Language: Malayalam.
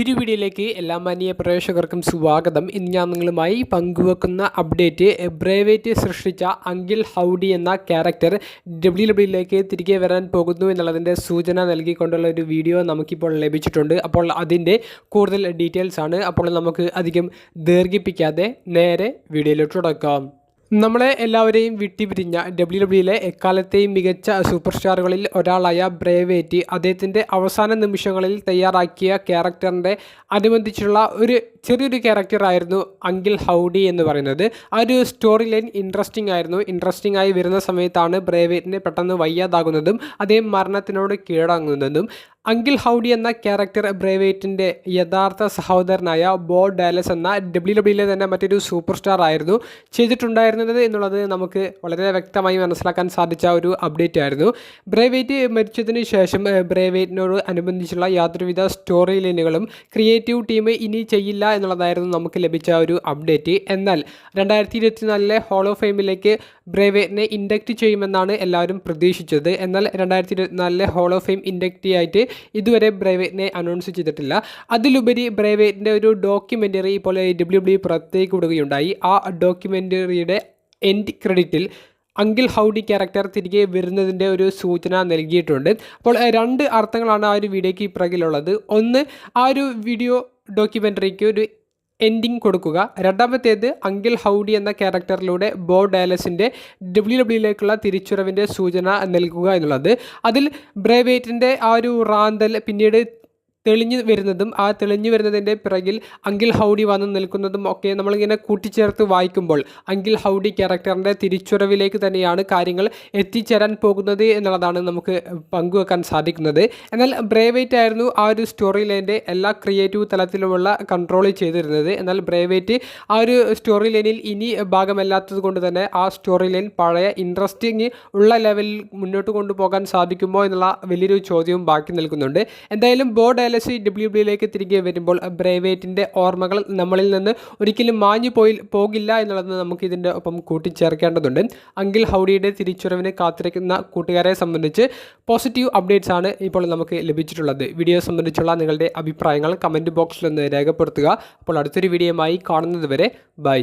പുതിയൊരു വീഡിയോയിലേക്ക് എല്ലാ മാന്യ പ്രേക്ഷകർക്കും സ്വാഗതം. ഇന്ന് ഞാൻ നിങ്ങളുമായി പങ്കുവെക്കുന്ന അപ്ഡേറ്റ് ബ്രേവേറ്റ് സൃഷ്ടിച്ച അങ്കിൾ ഹൗഡി എന്ന ക്യാരക്ടർ ഡബ്ല്യു ഡബ്ല്യുയിലേക്ക് തിരികെ വരാൻ പോകുന്നു എന്നുള്ളതിന്റെ സൂചന നൽകിക്കൊണ്ടുള്ള ഒരു വീഡിയോ നമുക്കിപ്പോൾ ലഭിച്ചിട്ടുണ്ട്. അപ്പോൾ അതിന്റെ കൂടുതൽ ഡീറ്റെയിൽസ് ആണ്. അപ്പോൾ നമുക്ക് അധികം ദീർഘിപ്പിക്കാതെ നേരെ വീഡിയോയിലോട്ട് തുടക്കാം നമ്മളെ എല്ലാവരെയും വിട്ടുപിരിഞ്ഞ ഡബ്ല്യു ഡബ്ല്യുയിലെ എക്കാലത്തെയും മികച്ച സൂപ്പർ സ്റ്റാറുകളിൽ ഒരാളായ ബ്രേവേറ്റി അദ്ദേഹത്തിന്റെ അവസാന നിമിഷങ്ങളിൽ തയ്യാറാക്കിയ ക്യാരക്ടറിന്റെ അനുബന്ധിച്ചുള്ള ഒരു ചെറിയൊരു ക്യാരക്ടർ ആയിരുന്നു അങ്കിൾ ഹൗഡി എന്ന് പറയുന്നത്. ആ ഒരു സ്റ്റോറി ലൈൻ ഇൻട്രസ്റ്റിംഗ് ആയിരുന്നു. ഇൻട്രസ്റ്റിംഗ് ആയി വരുന്ന സമയത്താണ് ബ്രേവേറ്റിനെ പെട്ടെന്ന് വയ്യാതാകുന്നതും അദ്ദേഹം മരണത്തിനോട് കീഴടങ്ങുന്നതും. അങ്കിൾ ഹൗഡി എന്ന ക്യാരക്ടർ ബ്രേവേറ്റിന്റെ യഥാർത്ഥ സഹോദരനായ ബോ ഡാലസ് എന്ന ഡബ്ല്യു ഡബ്ല്യുയിലെ തന്നെ മറ്റൊരു സൂപ്പർ സ്റ്റാർ ആയിരുന്നു. ചെയ്തിട്ടുണ്ടായിരുന്നത് എന്നുള്ളത് നമുക്ക് വളരെ വ്യക്തമായി മനസ്സിലാക്കാൻ സാധിച്ച ഒരു അപ്ഡേറ്റ് ആയിരുന്നു. ബ്രേവേറ്റ് മരിച്ചതിന് ശേഷം ബ്രേവേറ്റിനോട് അനുബന്ധിച്ചുള്ള യാതൊരുവിധ സ്റ്റോറി ലൈനുകളും ക്രിയേറ്റീവ് ടീം ഇനി ചെയ്യില്ല എന്നുള്ളതായിരുന്നു നമുക്ക് ലഭിച്ച ഒരു അപ്ഡേറ്റ് എന്നാൽ രണ്ടായിരത്തി ഇരുപത്തിനാലിലെ ഹോൾ ഓഫ് ഫെയിമിലേക്ക് ബ്രേവേറ്റിനെ ഇൻഡക്റ്റ് ചെയ്യുമെന്നാണ് എല്ലാവരും പ്രതീക്ഷിച്ചത്. എന്നാൽ രണ്ടായിരത്തി ഇരുപത്തിനാലിലെ ഹോൾ ഓഫ് ഫെയിം ഇൻഡക്റ്റി ആയിട്ട് ഇതുവരെ ബ്രേവേറ്റിനെ അനൗൺസ് ചെയ്തിട്ടില്ല. അതിലുപരി ബ്രേവേറ്റിന്റെ ഒരു ഡോക്യുമെന്ററി ഇപ്പോൾ ഡബ്ല്യു ഡബ്ല്യു പുറത്തേക്ക് വിടുകയുണ്ടായി. ആ ഡോക്യുമെന്ററിയുടെ എൻഡ് ക്രെഡിറ്റിൽ അങ്കിൾ ഹൗഡി ക്യാരക്ടർ തിരികെ വരുന്നതിന്റെ ഒരു സൂചന നൽകിയിട്ടുണ്ട്. അപ്പോൾ രണ്ട് അർത്ഥങ്ങളാണ് ആ ഒരു വീഡിയോയ്ക്ക് പിറകിലുള്ളത്. ഒന്ന് ആ ഒരു വീഡിയോ ഡോക്യുമെന്ററിക്ക് ഒരു എൻഡിങ് കൊടുക്കുക. രണ്ടാമത്തേത് അങ്കിൾ ഹൗഡി എന്ന ക്യാരക്ടറിലൂടെ ബോ ഡാലസിന്റെ ഡബ്ല്യു ഡബ്ല്യുയിലേക്കുള്ള തിരിച്ചുറവിന്റെ സൂചന നൽകുക എന്നുള്ളത്. അതിൽ ബ്രേവേറ്റിന്റെ ആ ഒരു റാന്തൽ പിന്നീട് തെളിഞ്ഞു വരുന്നതും ആ തെളിഞ്ഞു വരുന്നതിന്റെ പിറകിൽ അങ്കിൾ ഹൗഡി വന്ന് നിൽക്കുന്നതും ഒക്കെ നമ്മളിങ്ങനെ കൂട്ടിച്ചേർത്ത് വായിക്കുമ്പോൾ അങ്കിൾ ഹൗഡി ക്യാരക്ടറിന്റെ തിരിച്ചുറവിലേക്ക് തന്നെയാണ് കാര്യങ്ങൾ എത്തിച്ചേരാൻ പോകുന്നത് എന്നുള്ളതാണ് നമുക്ക് പങ്കുവെക്കാൻ സാധിക്കുന്നത്. എന്നാൽ ബ്രേവേറ്റ് ആയിരുന്നു ആ ഒരു സ്റ്റോറി ലൈന്റെ എല്ലാ ക്രിയേറ്റീവ് തലത്തിലുമുള്ള കൺട്രോൾ ചെയ്തിരുന്നത്. എന്നാൽ ബ്രേവേറ്റ് ആ ഒരു സ്റ്റോറി ലൈനിൽ ഇനി ഭാഗമല്ലാത്തത് കൊണ്ട് തന്നെ ആ സ്റ്റോറി ലൈൻ പഴയ ഇൻട്രസ്റ്റിംഗ് ഉള്ള ലെവലിൽ മുന്നോട്ട് കൊണ്ടുപോകാൻ സാധിക്കുമോ എന്നുള്ള വലിയൊരു ചോദ്യവും ബാക്കി നിൽക്കുന്നുണ്ട്. എന്തായാലും ബോ ഡയലസി ഡബ്ല്യു ബിയിലേക്ക് തിരികെ വരുമ്പോൾ ബ്രേവേറ്റിന്റെ ഓർമ്മകൾ നമ്മളിൽ നിന്ന് ഒരിക്കലും മാഞ്ഞു പോയി പോകില്ല എന്നുള്ളത് നമുക്ക് ഇതിന്റെ ഒപ്പം കൂട്ടിച്ചേർക്കേണ്ടതുണ്ട്. അങ്കിൾ ഹൗഡിയുടെ തിരിച്ചുറവിനെ കാത്തിരിക്കുന്ന കൂട്ടുകാരെ സംബന്ധിച്ച് പോസിറ്റീവ് അപ്ഡേറ്റ്സ് ആണ് ഇപ്പോൾ നമുക്ക് ലഭിച്ചിട്ടുള്ളത്. വീഡിയോ സംബന്ധിച്ചുള്ള നിങ്ങളുടെ അഭിപ്രായങ്ങൾ കമന്റ് ബോക്സിൽ ഒന്ന് രേഖപ്പെടുത്തുക. അപ്പോൾ അടുത്തൊരു വീഡിയോയുമായി കാണുന്നത് വരെ ബൈ